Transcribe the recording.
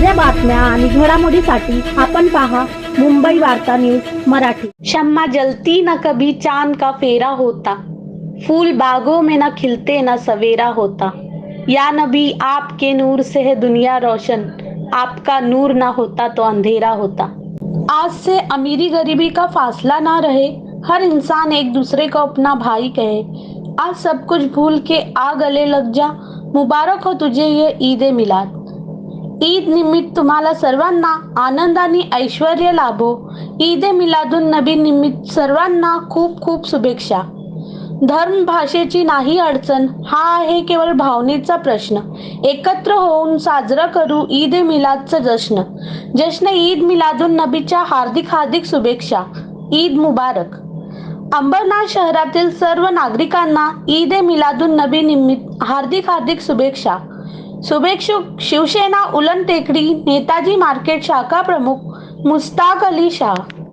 बातम्या आणि घडामोडीसाठी आपण पहा मुंबई वार्ता न्यूज़ मराठी. शम्मा जलती न कभी चाँद का फेरा होता. फूल बागों में न खिलते न सवेरा होता. या नबी आपके नूर से है दुनिया रोशन. आपका नूर ना होता तो अंधेरा होता. आज से अमीरी गरीबी का फासला ना रहे, हर इंसान एक दूसरे को अपना भाई कहे. आज सब कुछ भूल के आ गले लग जा. मुबारक हो तुझे ये ईद मिलाद. ईद निमित्त तुम्हाला सर्वांना आनंद आणि ऐश्वर लाभो. ईद मिलादून नबी निमित्त सर्वांना खूप खूप शुभेच्छा. धर्म भाषेची नाही अडचण हा आहे केवळ भावनेचा प्रश्न. एकत्र होऊन साजरा करू ईद ए मिलादचं जश्न. जश्न ईद मिलादुन नबीच्या हार्दिक हार्दिक शुभेच्छा. ईद मुबारक. अंबरनाथ शहरातील सर्व नागरिकांना ईद ए मिलादून नबी निमित्त हार्दिक हार्दिक शुभेच्छा. शुभेच्छुक शिवसेना उलन टेकडी नेताजी मार्केट शाखा प्रमुख मुस्ताक अली शाह।